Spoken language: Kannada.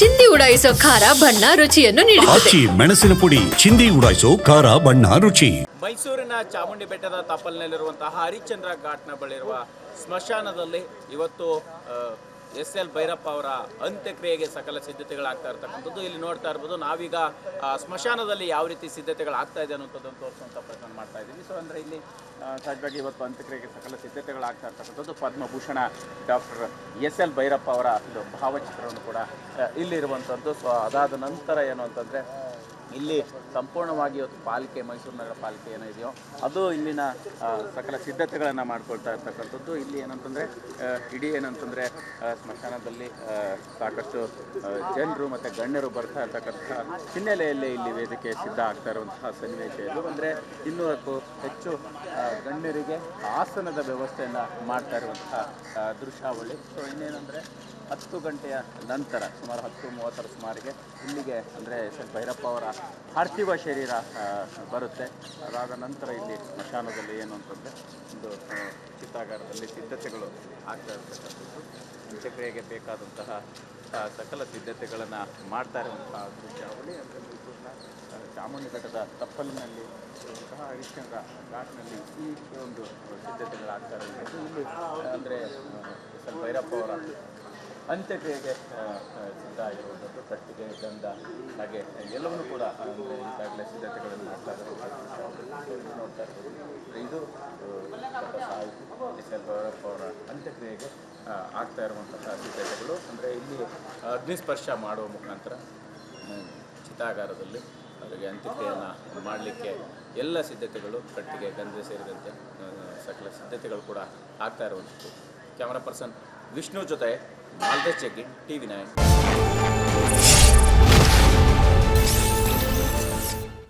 ಚಿಂದಿ ಉಡಾಯಿಸೋ ಖಾರ ಬಣ್ಣ ರುಚಿಯನ್ನು ನೀಡುತ್ತದೆ. ಆಚಿ ಮೆಣಸಿನ ಪುಡಿ ಚಿಂದಿ ಉಡಾಯಿಸೋ ಖಾರ ಬಣ್ಣ ರುಚಿ. ಮೈಸೂರಿನ ಚಾಮುಂಡಿ ಬೆಟ್ಟದ ತಪ್ಪಲಿನಲ್ಲಿರುವಂತಹ ಹರಿಶ್ಚಂದ್ರ ಘಾಟ್ನ ಬಳಿರುವ ಸ್ಮಶಾನದಲ್ಲಿ ಇವತ್ತು ಎಸ್ ಎಲ್ ಭೈರಪ್ಪ ಅವರ ಅಂತ್ಯಕ್ರಿಯೆಗೆ ಸಕಲ ಸಿದ್ಧತೆಗಳಾಗ್ತಾ ಇರ್ತಕ್ಕಂಥದ್ದು. ಇಲ್ಲಿ ನೋಡ್ತಾ ಇರ್ಬೋದು, ನಾವೀಗ ಸ್ಮಶಾನದಲ್ಲಿ ಯಾವ ರೀತಿ ಸಿದ್ಧತೆಗಳಾಗ್ತಾ ಇದೆ ಅನ್ನೋಂಥದ್ದನ್ನು ತೋರಿಸುವಂಥ ಪ್ರಯತ್ನ ಮಾಡ್ತಾ ಇದ್ದೀವಿ. ಸೊ ಅಂದರೆ ಇಲ್ಲಿ ಸಹಜವಾಗಿ ಇವತ್ತು ಅಂತ್ಯಕ್ರಿಯೆಗೆ ಸಕಲ ಸಿದ್ಧತೆಗಳಾಗ್ತಾ ಇರ್ತಕ್ಕಂಥದ್ದು Padma Bhushan doctor S L Bhyrappa ಅವರ ಒಂದು ಭಾವಚಿತ್ರವನ್ನು ಕೂಡ ಇಲ್ಲಿರುವಂಥದ್ದು. ಸೊ ಅದಾದ ನಂತರ ಏನು ಅಂತಂದರೆ ಇಲ್ಲಿ ಸಂಪೂರ್ಣವಾಗಿ ಇವತ್ತು ಪಾಲಿಕೆ, ಮೈಸೂರು ನಗರ ಪಾಲಿಕೆ ಏನಿದೆಯೋ ಅದು ಇಲ್ಲಿನ ಸಕಲ ಸಿದ್ಧತೆಗಳನ್ನು ಮಾಡಿಕೊಳ್ತಾ ಇರ್ತಕ್ಕಂಥದ್ದು. ಇಲ್ಲಿ ಏನಂತಂದರೆ ಇಡೀ ಏನಂತಂದರೆ ಸ್ಮಶಾನದಲ್ಲಿ ಸಾಕಷ್ಟು ಜನರು ಮತ್ತು ಗಣ್ಯರು ಬರ್ತಾ ಇರ್ತಕ್ಕಂಥ ಹಿನ್ನೆಲೆಯಲ್ಲಿ ಇಲ್ಲಿ ವೇದಿಕೆ ಸಿದ್ಧ ಆಗ್ತಾ ಇರುವಂತಹ ಸನ್ನಿವೇಶ ಇದು. ಅಂದರೆ ಇನ್ನೂರಕ್ಕೂ ಹೆಚ್ಚು ಗಣ್ಯರಿಗೆ ಆಸನದ ವ್ಯವಸ್ಥೆಯನ್ನು ಮಾಡ್ತಾ ಇರುವಂತಹ ದೃಶ್ಯಾವಳಿ. ಸೊ ಇನ್ನೇನೆಂದರೆ ಹತ್ತು ಗಂಟೆಯ ನಂತರ ಸುಮಾರು ಹತ್ತು ಮೂವತ್ತರ ಸುಮಾರಿಗೆ ಇಲ್ಲಿಗೆ ಅಂದರೆ ಎಸ್ ಭೈರಪ್ಪ ಅವರ ಪಾರ್ಥಿವ ಶರೀರ ಬರುತ್ತೆ. ಅದಾದ ನಂತರ ಇಲ್ಲಿ ಸ್ಮಶಾನದಲ್ಲಿ ಏನು ಅಂತಂದರೆ ಒಂದು ಚಿತ್ತಾಗಾರದಲ್ಲಿ ಸಿದ್ಧತೆಗಳು ಆಗ್ತಾ ಇರ್ತಕ್ಕಂಥದ್ದು. ಅಂತ್ಯಕ್ರಿಯೆಗೆ ಬೇಕಾದಂತಹ ಸಕಲ ಸಿದ್ಧತೆಗಳನ್ನು ಮಾಡ್ತಾ ಇರುವಂತಹ ದೃಶ್ಯಾವಳಿ ಅಂತ ಮೈಸೂರಿನ ಆ, ಚಾಮುಂಡಿ ಬೆಟ್ಟದ ತಪ್ಪಲಿನಲ್ಲಿ ಸಹ ಹರಿಶ್ಚಂದ್ರ ಘಾಟ್ನಲ್ಲಿ ಈ ಒಂದು ಸಿದ್ಧತೆಗಳಾಗ್ತಾ ಇರುವಂಥದ್ದು. ಇಲ್ಲಿ ಅಂದರೆ ಎಸ್ ಭೈರಪ್ಪ ಅವರ ಅಂತ್ಯಕ್ರಿಯೆಗೆ ಸಿದ್ಧ ಆಗಿರುವಂಥದ್ದು ಕಟ್ಟಿಗೆ ಗಂಧ ಹಾಗೆ ಎಲ್ಲವನ್ನೂ ಕೂಡ ಈಗಾಗಲೇ ಸಿದ್ಧತೆಗಳನ್ನು ಮಾಡ್ತಾ ಇದ್ದಾರೆ. ನೋಡ್ತಾ ಇದು ಎಸ್ ಅವರ ಅಂತ್ಯಕ್ರಿಯೆಗೆ ಆಗ್ತಾ ಇರುವಂತಹ ಸಿದ್ಧತೆಗಳು. ಅಂದರೆ ಇಲ್ಲಿ ಅಗ್ನಿಸ್ಪರ್ಶ ಮಾಡುವ ಮುಖಾಂತರ ಚಿತಾಗಾರದಲ್ಲಿ ಅವರಿಗೆ ಅಂತ್ಯಕ್ರಿಯೆಯನ್ನು ಮಾಡಲಿಕ್ಕೆ ಎಲ್ಲ ಸಿದ್ಧತೆಗಳು ಕಟ್ಟಿಗೆ, ಗಂಧ ಸೇರಿದಂತೆ ಸಕಲ ಸಿದ್ಧತೆಗಳು ಕೂಡ ಆಗ್ತಾ ಇರುವಂಥದ್ದು. ಕ್ಯಾಮ್ರಾ ಪರ್ಸನ್ ವಿಷ್ಣು ಜೊತೆ ಮಾಲ್ದೇಶ್ ಜಗ್ಗಿ ಟಿ ವಿ ನೈನ್